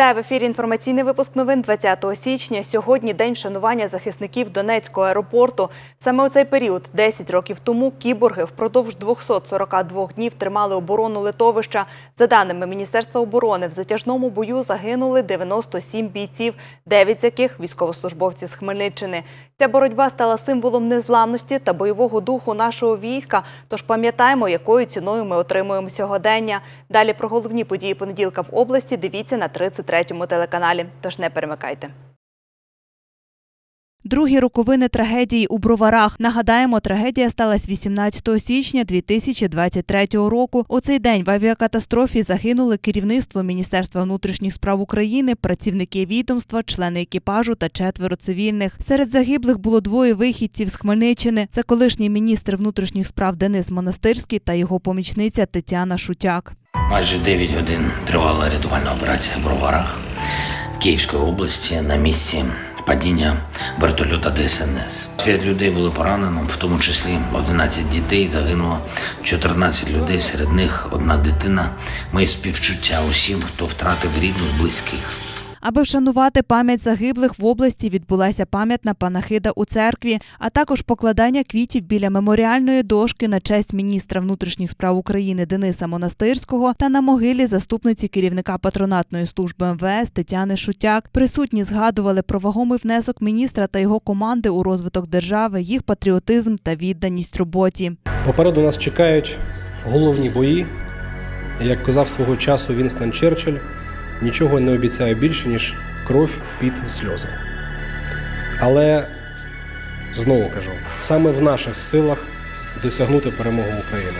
Вітаю в ефірі. Інформаційний випуск новин 20 січня. Сьогодні день вшанування захисників Донецького аеропорту. Саме у цей період, 10 років тому, кіборги впродовж 242 днів тримали оборону литовища. За даними Міністерства оборони, в затяжному бою загинули 97 бійців, 9 з яких військовослужбовці з Хмельниччини. Ця боротьба стала символом незламності та бойового духу нашого війська. Тож пам'ятаємо, якою ціною ми отримуємо сьогодення. Далі про головні події понеділка в області. Дивіться на 33-му телеканалі. Тож не перемикайте. Другі роковини трагедії у Броварах. Нагадаємо, трагедія сталася 18 січня 2023 року. У цей день в авіакатастрофі загинули керівництво Міністерства внутрішніх справ України, працівники відомства, члени екіпажу та четверо цивільних. Серед загиблих було двоє вихідців з Хмельниччини. Це колишній міністр внутрішніх справ Денис Монастирський та його помічниця Тетяна Шутяк. Майже 9 годин тривала рятувальна операція в Броварах Київської області на місці падіння вертольота ДСНС. П'ять людей були поранено, в тому числі 11 дітей. Загинуло 14 людей. Серед них одна дитина. Мої співчуття усім, хто втратив рідних, близьких. Аби вшанувати пам'ять загиблих в області відбулася пам'ятна панахида у церкві, а також покладання квітів біля меморіальної дошки на честь міністра внутрішніх справ України Дениса Монастирського та на могилі заступниці керівника патронатної служби МВС Тетяни Шутяк. Присутні згадували про вагомий внесок міністра та його команди у розвиток держави, їх патріотизм та відданість роботі. Попереду нас чекають головні бої. Як казав свого часу Вінстон Черчилль, нічого не обіцяє більше, ніж кров, піт і сльози. Але знову кажу, саме в наших силах досягнути перемоги України.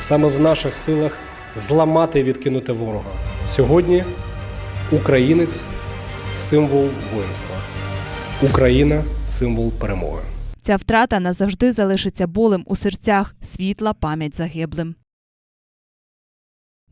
Саме в наших силах зламати і відкинути ворога. Сьогодні українець символ воїнства. Україна символ перемоги. Ця втрата назавжди залишиться болем у серцях, світла пам'ять загиблим.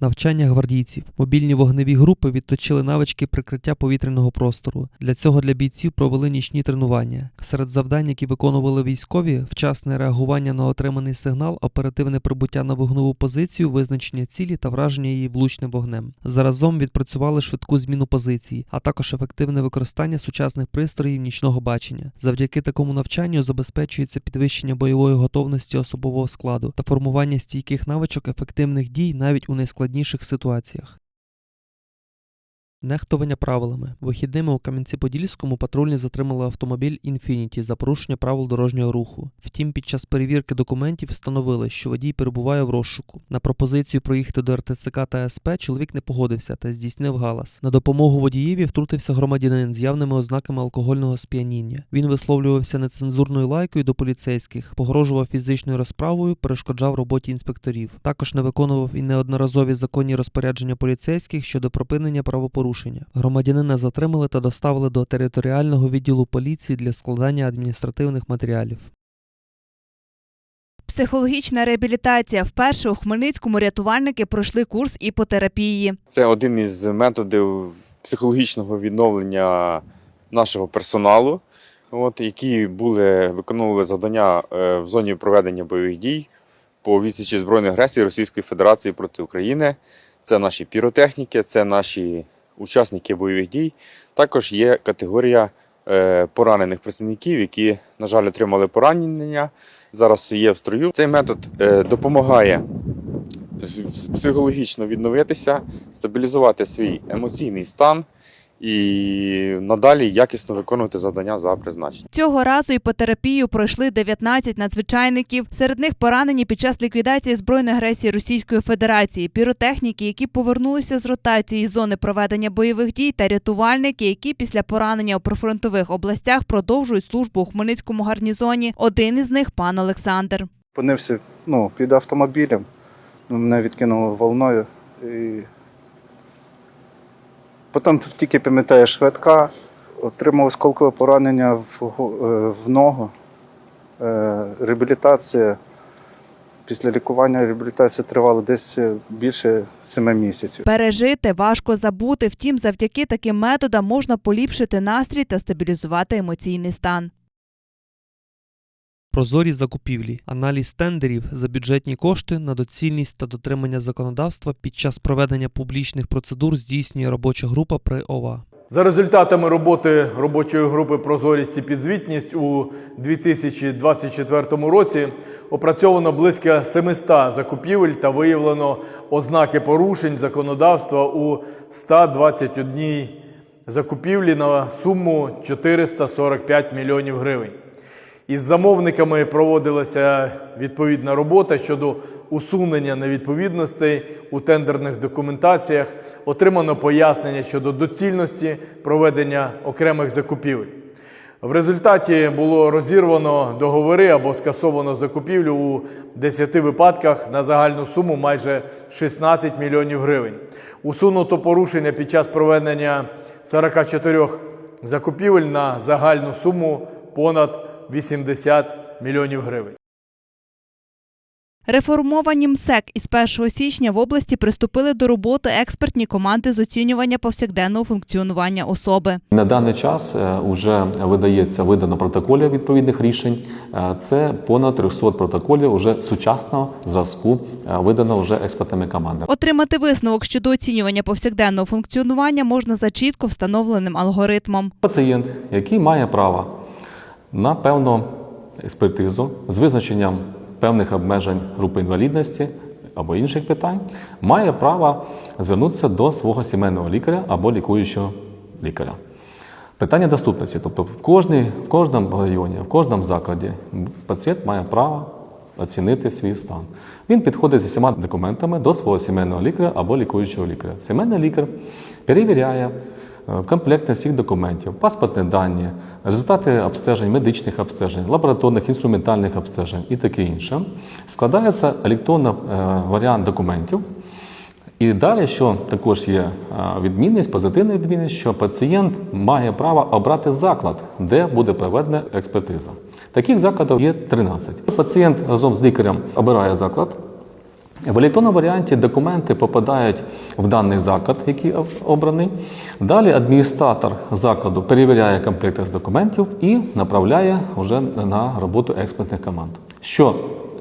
Навчання гвардійців. Мобільні вогневі групи відточили навички прикриття повітряного простору. Для цього для бійців провели нічні тренування. Серед завдань, які виконували військові, вчасне реагування на отриманий сигнал, оперативне прибуття на вогневу позицію, визначення цілі та враження її влучним вогнем. Заразом відпрацювали швидку зміну позиції, а також ефективне використання сучасних пристроїв нічного бачення. Завдяки такому навчанню забезпечується підвищення бойової готовності особового складу та формування стійких навичок ефективних дій навіть у найскладніших ситуаціях. Нехтування правилами. Вихідними у Кам'янці-Подільському патрульні затримали автомобіль Infiniti за порушення правил дорожнього руху. Втім, під час перевірки документів встановили, що водій перебуває в розшуку. На пропозицію проїхати до РТЦК та СП чоловік не погодився та здійснив галас. На допомогу водієві втрутився громадянин з явними ознаками алкогольного сп'яніння. Він висловлювався нецензурною лайкою до поліцейських, погрожував фізичною розправою, перешкоджав роботі інспекторів. Також не виконував і неодноразові законні розпорядження поліцейських щодо припинення правопорушення. Громадянина затримали та доставили до територіального відділу поліції для складання адміністративних матеріалів. Психологічна реабілітація. Вперше у Хмельницькому рятувальники пройшли курс іпотерапії. Це один із методів психологічного відновлення нашого персоналу, от, які були, виконували завдання е, в зоні проведення бойових дій по відсічі збройної агресії Російської Федерації проти України. Це наші піротехніки, це наші учасники бойових дій. Також є категорія е, поранених працівників, які, на жаль, отримали поранення. Зараз є в строю. Цей метод е, допомагає психологічно відновитися, стабілізувати свій емоційний стан і надалі якісно виконувати завдання за призначенням. Цього разу іпотерапію пройшли 19 надзвичайників. Серед них поранені під час ліквідації збройної агресії Російської Федерації, піротехніки, які повернулися з ротації зони проведення бойових дій, та рятувальники, які після поранення у прифронтових областях продовжують службу у Хмельницькому гарнізоні. Один із них пан Олександр. Опинився ну, під автомобілем, ну, мене відкинуло волною. І... Потім тільки пам'ятаю швидка, отримав осколкове поранення в, е, в ногу, Е, реабілітація. Після лікування реабілітація тривала десь е, більше семи місяців. Пережити важко забути. Втім, завдяки таким методам можна поліпшити настрій та стабілізувати емоційний стан. Прозорі закупівлі, аналіз тендерів за бюджетні кошти на доцільність та дотримання законодавства під час проведення публічних процедур здійснює робоча група при ОВА. За результатами роботи робочої групи Прозорість і підзвітність у 2024 році опрацьовано близько 700 закупівель та виявлено ознаки порушень законодавства у 121 закупівлі на суму 445 мільйонів гривень. Із замовниками проводилася відповідна робота щодо усунення невідповідностей у тендерних документаціях, отримано пояснення щодо доцільності проведення окремих закупівель. В результаті було розірвано договори або скасовано закупівлю у 10 випадках на загальну суму майже 16 мільйонів гривень. Усунуто порушення під час проведення 44 закупівель на загальну суму понад 80 мільйонів гривень. Реформовані МСЕК із 1 січня в області приступили до роботи експертні команди з оцінювання повсякденного функціонування особи. На даний час вже видається видано протоколів відповідних рішень. Е, Це понад 300 протоколів уже сучасного зразку е, видано вже експертними командами. Отримати висновок щодо оцінювання повсякденного функціонування можна за чітко встановленим алгоритмом. Пацієнт, який має право на певну експертизу з визначенням певних обмежень групи інвалідності або інших питань, має право звернутися до свого сімейного лікаря або лікуючого лікаря. Питання доступності, тобто в, кожній, в кожному районі, в кожному закладі пацієнт має право оцінити свій стан. Він підходить зі всіма документами до свого сімейного лікаря або лікуючого лікаря. Сімейний лікар перевіряє е, комплектність всіх документів, паспортні дані, результати обстежень, медичних обстежень, лабораторних, інструментальних обстежень і таке інше. Складається електронний е, варіант документів. І далі, що також є відмінність, позитивна відмінність, що пацієнт має право обрати заклад, де буде проведена експертиза. Таких закладів є 13. Пацієнт разом з лікарем обирає заклад. В електронному варіанті документи попадають в даний заклад, який обраний. Далі адміністратор закладу перевіряє комплект з документів і направляє вже на роботу експертних команд. Що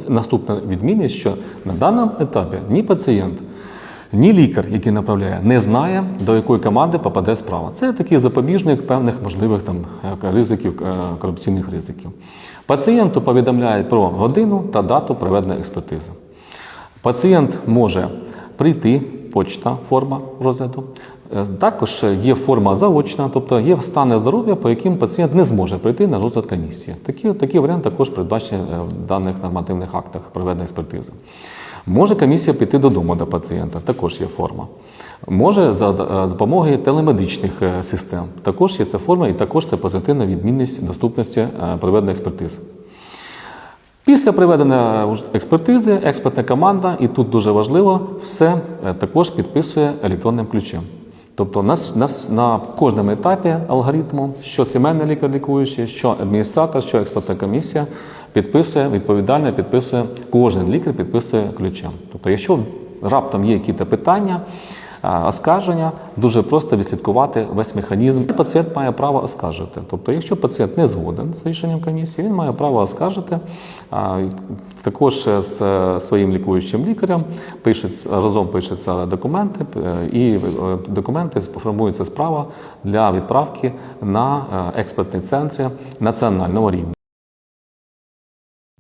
наступна відмінність, що на даному етапі ні пацієнт, ні лікар, який направляє, не знає, до якої команди попаде справа. Це такий запобіжник певних можливих там е, ризиків, е, корупційних ризиків. Пацієнту повідомляють про годину та дату проведення експертизи. Пацієнт може прийти, почта, форма розгляду. Е, Також є форма заочна, тобто є стани здоров'я, по яким пацієнт не зможе прийти на розгляд комісії. Такі, такий варіант також передбачений е, в даних нормативних актах проведення експертизи. Може комісія піти додому до пацієнта, також є форма. Може за е, допомогою телемедичних систем, також є ця форма, і також це позитивна відмінність доступності проведення експертизи. Після проведення експертизи, експертна команда, і тут дуже важливо, все е, також підписує електронним ключем. Тобто на, на, на кожному етапі алгоритму, що сімейний лікар лікуючий, що адміністратор, що експертна комісія підписує, відповідально підписує, кожен лікар підписує ключем. Тобто, якщо раптом є якісь питання, Оскарження дуже просто відслідкувати весь механізм. Пацієнт має право оскаржити. Тобто, якщо пацієнт не згоден з рішенням комісії, він має право оскаржити. Також е, з е, своїм лікуючим лікарем пишеться, разом пишуться документи, е, і е, документи формується справа для відправки на е, експертні центри національного рівня.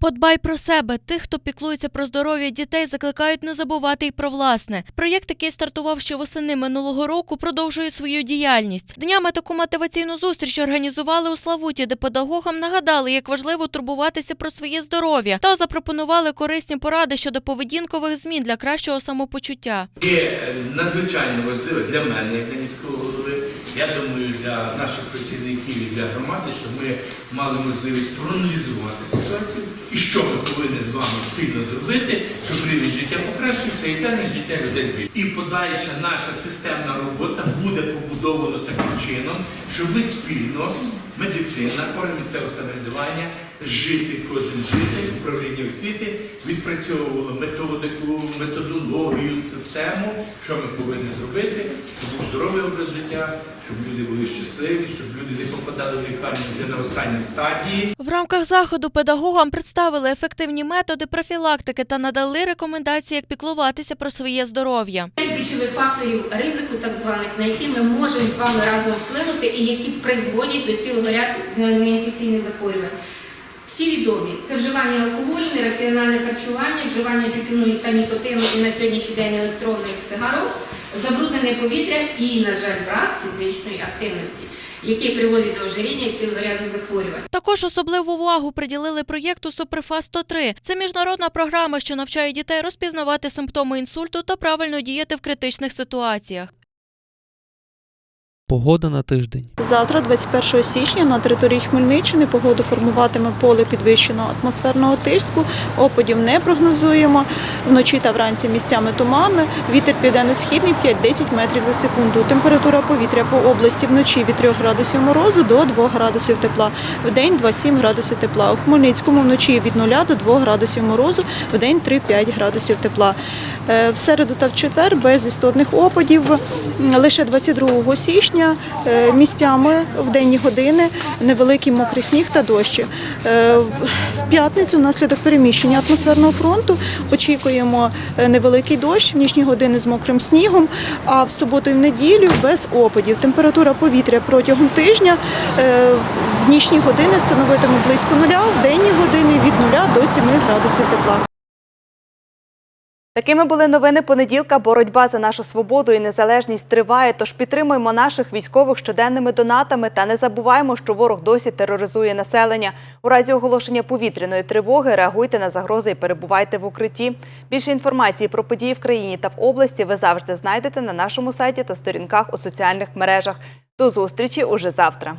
Подбай про себе. Тих, хто піклується про здоров'я дітей, закликають не забувати й про власне. Проєкт, який стартував ще восени минулого року, продовжує свою діяльність. Днями таку мотиваційну зустріч організували у Славуті, де педагогам нагадали, як важливо турбуватися про своє здоров'я, та запропонували корисні поради щодо поведінкових змін для кращого самопочуття. є е, надзвичайно важливе для мене, як міського голови. Я думаю, для наших працівників і для громади, щоб ми мали можливість проаналізувати ситуацію і що ми повинні з вами спільно зробити, щоб рівень життя покращився і термін життя людей збільшився. І подальша наша системна робота буде побудована таким чином, щоб ми спільно, медицина, органи місцевого самоврядування жити, кожен житель управління освіти відпрацьовувало методику, методологію, систему, що ми повинні зробити, щоб був здоровий образ життя, щоб люди були щасливі, щоб люди не попадали в лікарню вже на останній стадії. В рамках заходу педагогам представили ефективні методи профілактики та надали рекомендації, як піклуватися про своє здоров'я. Ключових факторів ризику, так званих, на які ми можемо з вами разом вплинути і які призводять до цілого ряду неінфекційних захворювань. Всі відомі це вживання алкоголю, нераціональне харчування, вживання тютюну та нікотину і на сьогоднішній день електронних цигарок, забруднене повітря і, на жаль, брак фізичної активності, який приводить до ожиріння і цілого ряду захворювань. Також особливу увагу приділили проєкту Суприфа 103. Це міжнародна програма, що навчає дітей розпізнавати симптоми інсульту та правильно діяти в критичних ситуаціях. Погода на тиждень. Завтра, 21 січня, на території Хмельниччини погоду формуватиме поле підвищеного атмосферного тиску. Опадів не прогнозуємо. Вночі та вранці місцями тумани. Вітер південно-східний 5-10 метрів за секунду. Температура повітря по області вночі від 3 градусів морозу до 2 градусів тепла. Вдень 2-7 градусів тепла. У Хмельницькому вночі від 0 до 2 градусів морозу, вдень 3-5 градусів тепла. Е, В середу та в четвер без істотних опадів. Лише 22 січня е, місцями в денні години невеликий мокрий сніг та дощі. Е, В п'ятницю внаслідок переміщення атмосферного фронту очікуємо невеликий дощ в нічні години з мокрим снігом, а в суботу і в неділю без опадів. Температура повітря протягом тижня в нічні години становитиме близько нуля, в денні години від 0 до 7 градусів тепла. Такими були новини понеділка. Боротьба за нашу свободу і незалежність триває. Тож підтримуємо наших військових щоденними донатами та не забуваємо, що ворог досі тероризує населення. У разі оголошення повітряної тривоги реагуйте на загрози і перебувайте в укритті. Більше інформації про події в країні та в області ви завжди знайдете на нашому сайті та сторінках у соціальних мережах. До зустрічі уже завтра.